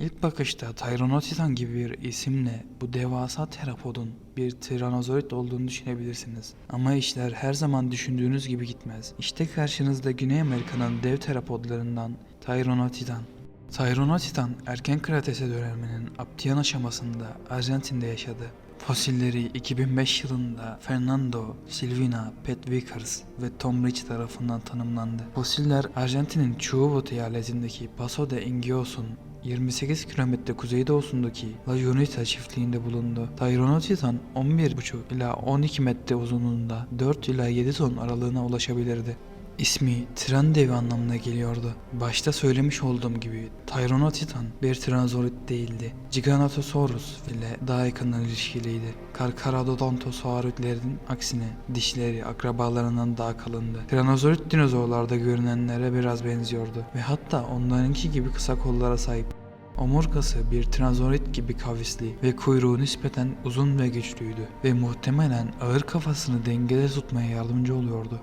İlk bakışta Tyrannotitan gibi bir isimle bu devasa terapodun bir Tyrannosaurus olduğunu düşünebilirsiniz. Ama işler her zaman düşündüğünüz gibi gitmez. İşte karşınızda Güney Amerika'nın dev terapodlarından Tyrannotitan. Tyrannotitan erken Kretase döneminin Aptian aşamasında Arjantin'de yaşadı. Fosilleri 2005 yılında Fernando Silvina, Pat Vickers ve Tom Rich tarafından tanımlandı. Fosiller Arjantin'in Chubut eyaletindeki Paso de Ingios'un 28 kilometre kuzeydoğusundaki La Junita çiftliğinde bulundu. Tyrannotitan 11,5 ila 12 metre uzunluğunda 4 ila 7 ton aralığına ulaşabilirdi. İsmi tren devi anlamına geliyordu. Başta söylemiş olduğum gibi Tyrannotitan bir Tyrannosaurus değildi. Giganotosaurus ile daha yakından ilişkiliydi. Carcharodontosaurus'lerin aksine dişleri akrabalarından daha kalındı. Tyrannosaurus dinozorlarda görünenlere biraz benziyordu ve hatta onlarınki gibi kısa kollara sahip. Omurgası bir Tyrannosaurus gibi kavisli ve kuyruğu nispeten uzun ve güçlüydü ve muhtemelen ağır kafasını dengede tutmaya yardımcı oluyordu.